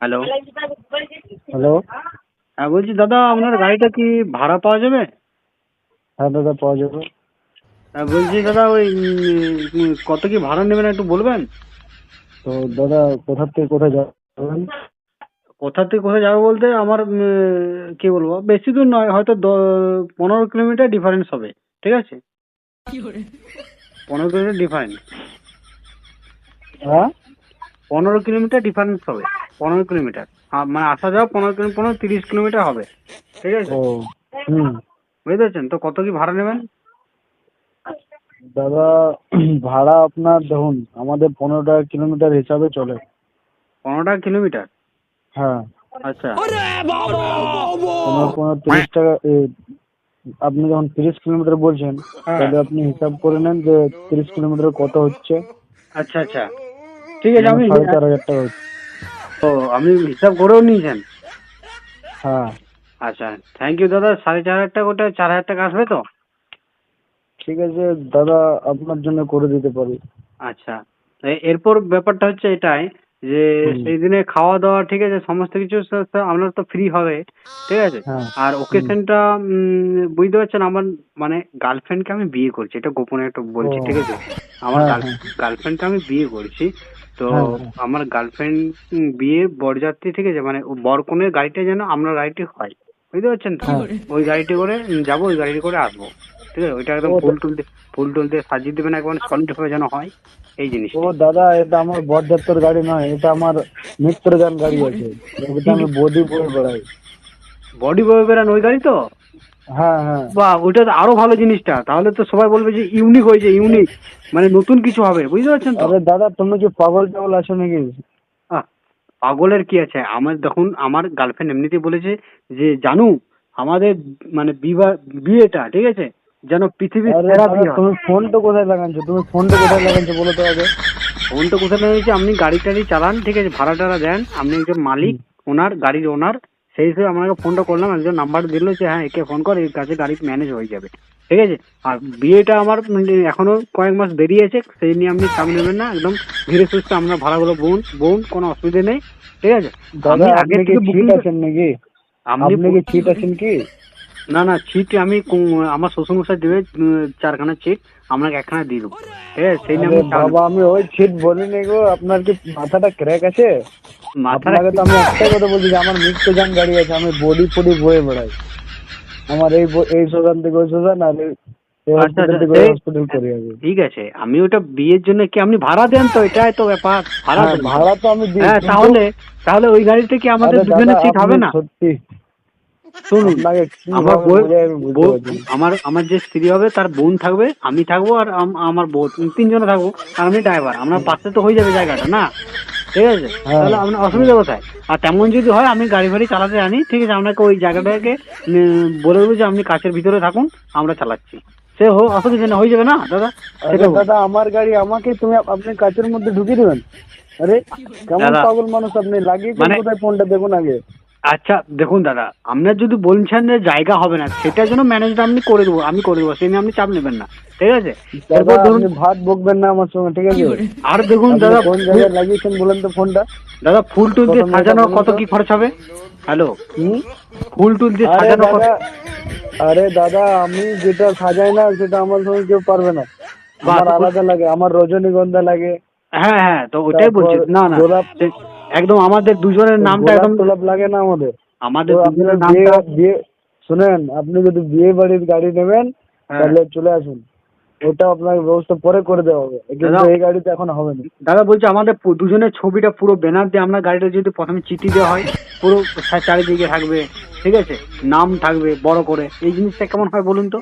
Hello hello হ্যাঁ বলছি দাদা আপনার গাড়িটা কি ভাড়া পাওয়া যাবে? হ্যাঁ দাদা পাওয়া যাবে। হ্যাঁ বলছি দাদা ওই কত কি ভাড়া নেবেন একটু বলবেন? তো দাদা কোথা থেকে কোথায় যাবেন? কোথা থেকে কোথায় যাব বলতে আমার কি বলব বেশি দূর নয় হয়তো দ- পনেরো কিলোমিটার ডিফারেন্স হবে ঠিক আছে? পনেরো কিলোমিটার ডিফারেন্স হ্যাঁ? পনেরো কিলোমিটার ডিফারেন্স হবে। পনেরো কিলোমিটার। মানে আসা যাওয়া পনেরো কিলো পনেরো তিরিশ কিলোমিটার হবে। ঠিক আছে? ও হুম। বুঝতে পারছেন? তো কত কি ভাড়া নেবেন? দাদা ভাড়া আপনার দেখুন আমাদের পনেরো টাকা কিলোমিটার হিসাবে চলে। পনেরো টাকা কিলোমিটার? হ্যাঁ। আচ্ছা। পনেরো পনেরো তিরিশ টাকা আপনি যখন তিরিশ কিলোমিটার বলছেন হ্যাঁ। তাহলে আপনি হিসাব করে নেন যে তিরিশ কিলোমিটার কত হচ্ছে। আচ্ছা আচ্ছা। ঠিক আছে আমি সাড়ে চার হাজার টাকা হচ্ছে। ও আপনি হিসাব করেও নিয়েছেন? হ্যাঁ। আচ্ছা থ্যাংক ইউ দাদা সাড়ে চার হাজার টাকা ওটা চার হাজার টাকা আসবে তো? ঠিক আছে দাদা আপনার জন্য করে দিতে পারি। আচ্ছা এরপর ব্যাপারটা হচ্ছে এটাই যে সেই দিনে খাওয়া দাওয়া ঠিক আছে সমস্ত কিছু আপনার তো ফ্রি হবে ঠিক আছে? হ্যাঁ। আর ওকেশনটা বুঝতে পারছেন আমার মানে গার্লফ্রেন্ডকে আমি বিয়ে করছি এটা গোপনে একটু বলছি ঠিক আছে? আমার হ্যাঁ, হ্যাঁ। গার্লফ্রেন্ডকে আমি বিয়ে করছি তো হ্যাঁ, হ্যাঁ। আমার গার্লফ্রেন্ড বিয়ে বরযাত্রী ঠিক আছে মানে বরকনের গাড়িটা যেন আপনার গাড়িটি হয়। বুঝতে পারছেন তো? হ্যাঁ। ওই গাড়িটি করে যাব ওই গাড়িটি করে আসব। ঠিক আছে? ওইটা একদম ফুল টুল ফুল টুল দিয়ে সাজিয়ে দেবেন একবার সলিড ভাবে যেন হয় এই জিনিস ও দাদা এটা আমার বরযাত্রর গাড়ি নয় এটা আমার মিত্র গান গাড়ি আছে। আমি বডি বয়ে বেড়াই। বডি বয় বেরান ওই গাড়ি তো? হ্যাঁ হ্যাঁ। বা ওইটা তো আরও ভালো জিনিসটা। তাহলে তো সবাই বলবে যে ইউনিক হয়েছে ইউনিক মানে নতুন কিছু হবে বুঝতে পারছেন তো? আরে দাদা তুমি কি পাগল টাগল আছো নাকি? আহ, পাগলের কি আছে? আমার দেখুন আমার গার্লফ্রেন্ড এমনিতেই বলেছে যে জানু আমাদের মানে বিবাহ বিয়েটা ঠিক আছে? যেন পৃথিবীর আরে সেরা দাদা, বিয়ে হয়। তুমি ফোনটা কোথায় লাগাচ্ছো? তুমি ফোনটা কোথায় লাগাচ্ছো বলো তো আগে। ফোন তো কোথায় নিয়েছে আপনি গাড়ি টাড়ি চালান ঠিক আছে? ভাড়া টাড়া দেন। আপনি একজন মালিক ওনার গাড়ির ওনার। সেই হিসেবে আপনাকে ফোনটা করলাম একজন নাম্বার দিল যে হ্যাঁ একে ফোন কর এর কাছে গাড়ি ম্যানেজ হয়ে যাবে। ঠিক আছে? আর বিয়েটা আমার মানে এখনও কয়েক মাস দেরি আছে সেই নিয়ে আপনি চাপ নেবেন না একদম ধীরে সুস্থে আমরা ভাড়াগুলো বোন বোন কোনো অসুবিধে নেই ঠিক আছে? আপনি আগে থেকে বুকিং আছেন নাকি? আপনি আপনি কি ঠিক আছেন কি? না না ছিট আমি আমার শ্বশুরমশাই দেবে চারখানা ছিট আপনাকে একখানা দিয়ে দেবো। আছে সেই চাপ বাবা আমি ওই ছিট বলিনি গো আপনার কি মাথাটা ক্র্যাক আছে? মাথাটা আপনাকে তো আমি একটাই কথা বলছি যে আমার মিত্র গান গাড়ি আছে আমি বডি ফডি বয়ে বেড়াই। আমার এই এই শ্মশান থেকে ওই শ্মশান আর আচ্ছা, আচ্ছা, ঠিক আছে আমি ওটা বিয়ের জন্য কি আপনি ভাড়া দেন তো? এটাই তো ব্যাপার ভাড়া হ্যাঁ ভাড়া তো আমি দিই হ্যাঁ তাহলে তাহলে ওই গাড়িতে কি আমাদের দুজনের সিট হবে না? সত্যি শুনুন আমার। আমার আমার যে স্ত্রী হবে তার বোন থাকবে আমি থাকব আর আমার বউ তিনজনে থাকব আর আমি ড্রাইভার আপনার পাশে তো হয়ে যাবে জায়গাটা না? ঠিক আছে? হ্যাঁ। তাহলে আপনার অসুবিধা কোথায়? আর তেমন যদি হয় আমি গাড়ি ফাড়ি চালাতে জানি ঠিক আছে? আপনাকে ওই জায়গাটাকে বলে দেবো যে আপনি কাছের ভিতরে থাকুন আমরা চালাচ্ছি। সে অসুবিধা না হয়ে যাবে না দাদা? দাদা আমার গাড়ি আমাকে তুমি আপনি কাচের মধ্যে ঢুকিয়ে দেবেন। আরে কেমন পাগল মানুষ আপনি? লাগিয়ে মানে- কোথায় ফোনটা দেখুন আগে। আচ্ছা দেখুন দাদা আপনার যদি বলছেন যে জায়গা হবে না সেটার জন্য ম্যানেজটা আপনি করে দেবো আমি করে দেবো সেই নিয়ে আপনি চাপ নেবেন না ঠিক আছে? ধরুন ভাত বকবেন না আমার সঙ্গে ঠিক আছে? আর। দেখুন দাদা কোন জায়গায় লাগিয়েছেন বলেন তো ফোনটা? দাদা ফুল টুল দিয়ে সাজানো কত কি খরচ হবে? হ্যালো? হুম? ফুল টুল দিয়ে সাজানো কত আরে দাদা আমি যেটা সাজাই না সেটা আমার সঙ্গে কেউ পারবে না। আমার আলাদা লাগে আমার রজনীগন্ধা লাগে। হ্যাঁ হ্যাঁ তো ওটাই বলছি। না না গোলাপ- সে- একদম আমাদের দুজনের নামটা একদম টোলাপ লাগে না আমাদের? আমাদের দুজনের নামটা বিয়ে শুনেন আপনি যদি বিয়ে বাড়ির গাড়ি নেবেন হ্যাঁ। তাহলে চলে আসুন। ওটা আপনাকে ব্যবস্থা পরে করে দেওয়া হবে। কিন্তু এই গাড়িতে এখন হবে না। দাদা বলছি আমাদের দুজনের ছবিটা পুরো ব্যানার দিয়ে আপনার গাড়িটা যদি প্রথমে চিঠি দেওয়া হয় পুরো চারিদিকে থাকবে ঠিক আছে? নাম থাকবে বড় করে। এই জিনিসটা কেমন হয় বলুন তো?